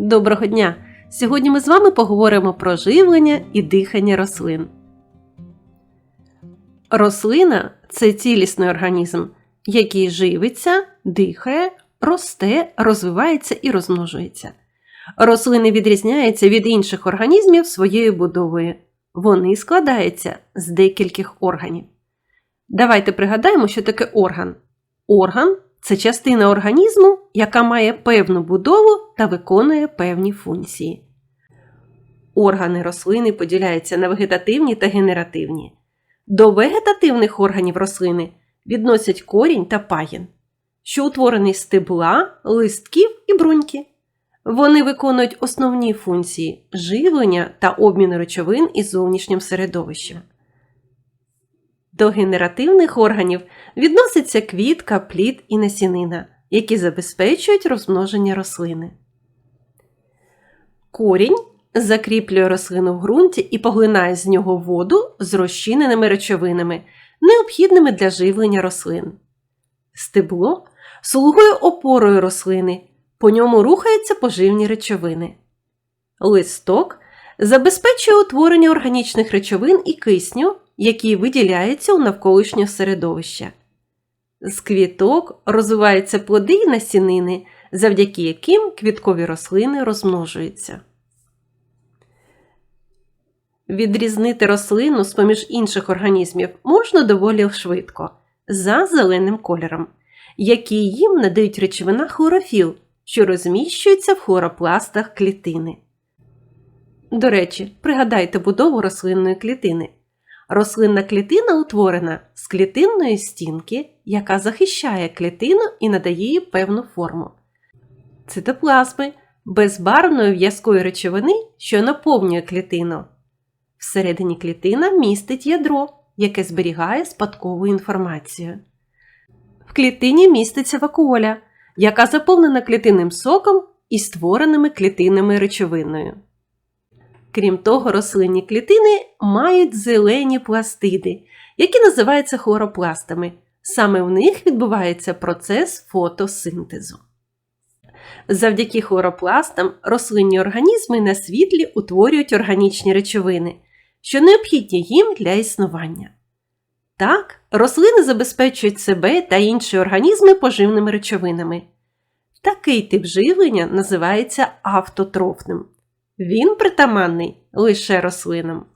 Доброго дня! Сьогодні ми з вами поговоримо про живлення і дихання рослин. Рослина це цілісний організм, який живиться, дихає, росте, розвивається і розмножується. Рослини відрізняються від інших організмів своєю будовою. Вони складаються з декількох органів. Давайте пригадаємо, що таке орган. Орган це частина організму, яка має певну будову та виконує певні функції. Органи рослини поділяються на вегетативні та генеративні. До вегетативних органів рослини відносять корінь та пагін, що утворений з стебла, листків і бруньки. Вони виконують основні функції живлення та обміну речовин із зовнішнім середовищем. До генеративних органів відноситься квітка, плід і насінина, які забезпечують розмноження рослини. Корінь закріплює рослину в ґрунті і поглинає з нього воду з розчиненими речовинами, необхідними для живлення рослин. Стебло слугує опорою рослини, по ньому рухаються поживні речовини. Листок забезпечує утворення органічних речовин і кисню, які виділяються у навколишнє середовище. З квіток розвиваються плоди і насінини, завдяки яким квіткові рослини розмножуються. Відрізнити рослину з поміж інших організмів можна доволі швидко за зеленим кольором, який їм надають речовина хлорофіл, що розміщується в хлоропластах клітини. До речі, пригадайте будову рослинної клітини. Рослинна клітина утворена з клітинної стінки, яка захищає клітину і надає їй певну форму. Цитоплазми безбарвної в'язкої речовини, що наповнює клітину. Всередині клітина містить ядро, яке зберігає спадкову інформацію. В клітині міститься вакуоля, яка заповнена клітинним соком і створеними клітинними речовиною. Крім того, рослинні клітини мають зелені пластиди, які називаються хлоропластами. Саме в них відбувається процес фотосинтезу. Завдяки хлоропластам рослинні організми на світлі утворюють органічні речовини, що необхідні їм для існування. Так, рослини забезпечують себе та інші організми поживними речовинами. Такий тип живлення називається автотрофним. Він притаманний лише рослинам.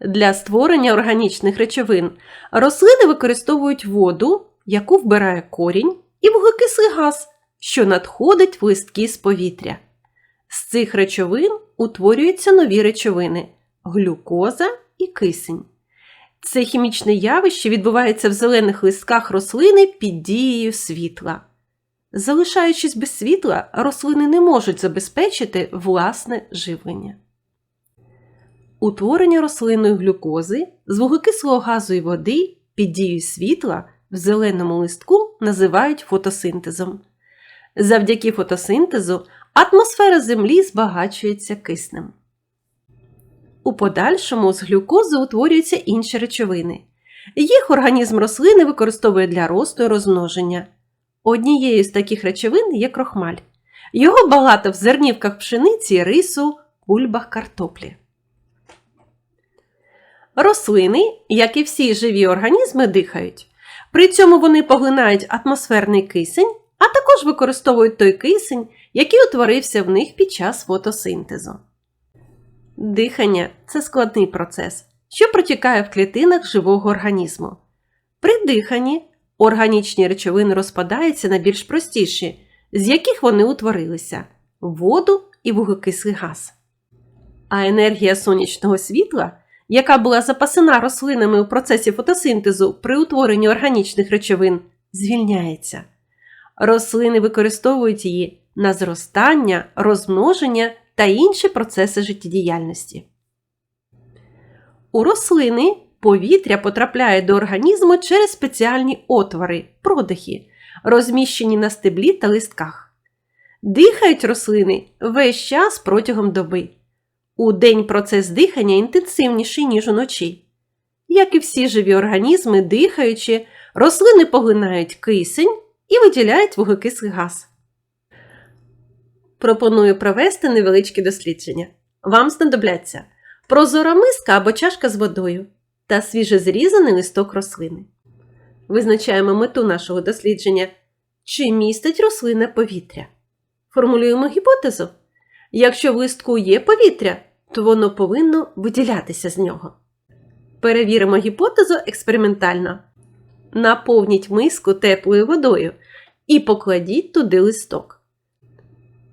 Для створення органічних речовин рослини використовують воду, яку вбирає корінь, і вуглекислий газ, що надходить в листки з повітря. З цих речовин утворюються нові речовини глюкоза і кисень. Це хімічне явище відбувається в зелених листках рослини під дією світла. Залишаючись без світла, рослини не можуть забезпечити власне живлення. Утворення рослинної глюкози з вуглекислого газу і води під дією світла в зеленому листку називають фотосинтезом. Завдяки фотосинтезу атмосфера Землі збагачується киснем. У подальшому з глюкози утворюються інші речовини. Їх організм рослини використовує для росту і розмноження. Однією з таких речовин є крохмаль. Його багато в зернівках пшениці, рису, бульбах картоплі. Рослини, як і всі живі організми, дихають. При цьому вони поглинають атмосферний кисень, а також використовують той кисень, який утворився в них під час фотосинтезу. Дихання це складний процес, що протікає в клітинах живого організму. При диханні Органічні речовини розпадаються на більш простіші, з яких вони утворилися воду і вуглекислий газ. А енергія сонячного світла, яка була запасена рослинами у процесі фотосинтезу при утворенні органічних речовин, звільняється. Рослини використовують її на зростання, розмноження та інші процеси життєдіяльності. У рослини Повітря потрапляє до організму через спеціальні отвори, продихи, розміщені на стеблі та листках. Дихають рослини весь час протягом доби. У день процес дихання інтенсивніший, ніж уночі. Як і всі живі організми, дихаючи, рослини поглинають кисень і виділяють вуглекислий газ. Пропоную провести невеличке дослідження. Вам знадобляться прозора миска або чашка з водою та свіжезрізаний листок рослини. Визначаємо мету нашого дослідження, чи містить рослина повітря. Формулюємо гіпотезу. Якщо в листку є повітря, то воно повинно виділятися з нього. Перевіримо гіпотезу експериментально. Наповніть миску теплою водою і покладіть туди листок.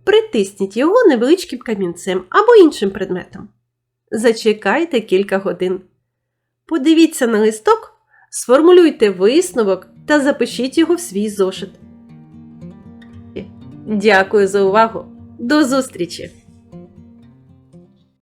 Притисніть його невеличким камінцем або іншим предметом. Зачекайте кілька годин. Подивіться на листок, сформулюйте висновок та запишіть його в свій зошит. Дякую за увагу! До зустрічі!